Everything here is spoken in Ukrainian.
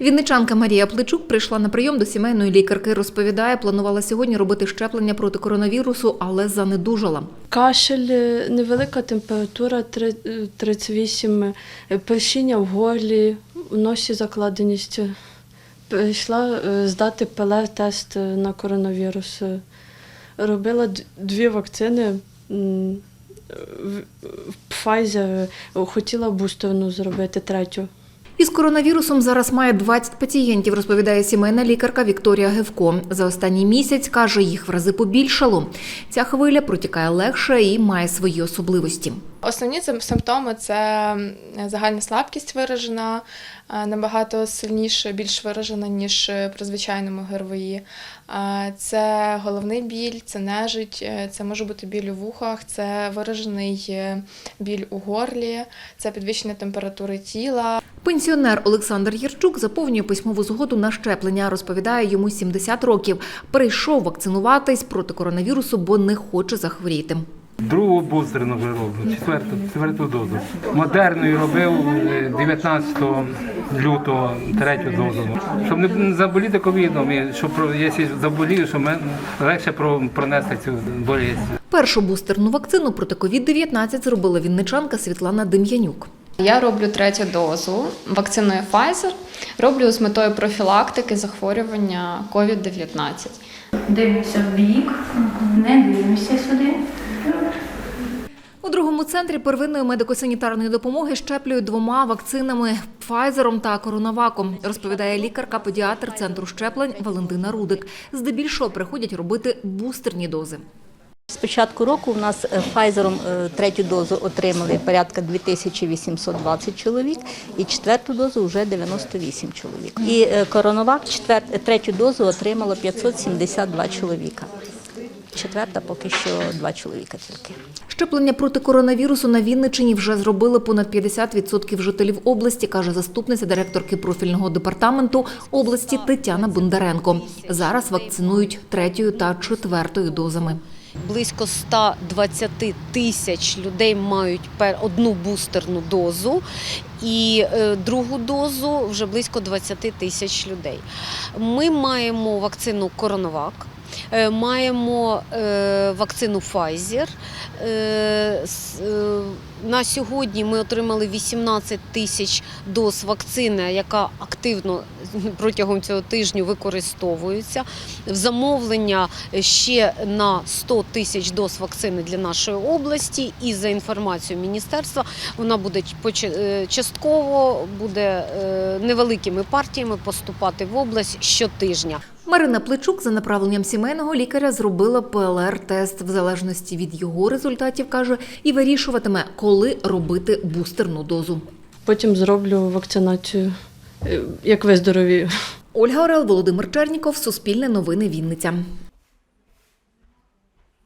Вінничанка Марія Плечук прийшла на прийом до сімейної лікарки. Розповідає, планувала сьогодні робити щеплення проти коронавірусу, але занедужала. Кашель, е, невелика температура е, 38, е, першіння в горлі, в носі закладеність. Прийшла е, здати ПЛР-тест е, на коронавірус. Е, Робила дві вакцини. Pfizer, е, хотіла бустерну зробити третю. Із коронавірусом зараз має 20 пацієнтів, розповідає сімейна лікарка Вікторія Гевко. За останній місяць каже, їх в рази побільшало. Ця хвиля протікає легше і має свої особливості. Основні симптоми це загальна слабкість виражена, е, набагато сильніше, більш виражена, ніж при звичайному ГРВІ. Е, Це головний біль, це нежить, е, це може бути біль у вухах, це виражений біль у горлі, це підвищення температури тіла. Пенсіонер Олександр Єрчук заповнює письмову згоду на щеплення. Розповідає, йому 70 років. Прийшов вакцинуватись проти коронавірусу, бо не хоче захворіти. Другу бустерну вже роблю, четверту, четверту дозу. Модерною робив е, 19 лютого третю дозу. Щоб не заболіти ковідом, і щоб про- якщо заболію, щоб легше про- пронести цю болість. Першу бустерну вакцину проти COVID-19 зробила вінничанка Світлана Дем'янюк. Я роблю третю дозу вакциною Pfizer. Роблю з метою профілактики захворювання COVID-19. Дивимося в бік, не дивимося сюди. У другому центрі первинної медико-санітарної допомоги щеплюють двома вакцинами Пфайзером та Коронаваком, розповідає лікарка-педіатр центру щеплень Валентина Рудик. Здебільшого приходять робити бустерні дози. З початку року у нас е, Pfizer е, третю дозу отримали порядка 2820 чоловік і четверту дозу вже 98 чоловік. І е, Коронавак четвер... третю дозу отримало 572 чоловіка. Четверта поки що два чоловіка тільки. Щеплення проти коронавірусу на Вінничині вже зробили понад 50% жителів області, каже заступниця директорки профільного департаменту області Тетяна Бондаренко. Зараз вакцинують третьою та четвертою дозами. Близько 120 тисяч людей мають пер- одну бустерну дозу, і е, другу дозу вже близько 20 тисяч людей. Ми маємо вакцину Коронавак. Е, Маємо е, вакцину Pfizer. Е, На сьогодні ми отримали 18 тисяч доз вакцини, яка активно протягом цього тижня використовується. В замовлення ще на 100 тисяч доз вакцини для нашої області. І за інформацією міністерства, вона буде частково буде невеликими партіями поступати в область щотижня. Марина Плечук за направленням сімейного лікаря зробила ПЛР-тест в залежності від його результатів, каже, і вирішуватиме, коли робити бустерну дозу. Потім зроблю вакцинацію, е, як виздоровію. Ольга Орел, Володимир Черніков, Суспільне новини Вінниця.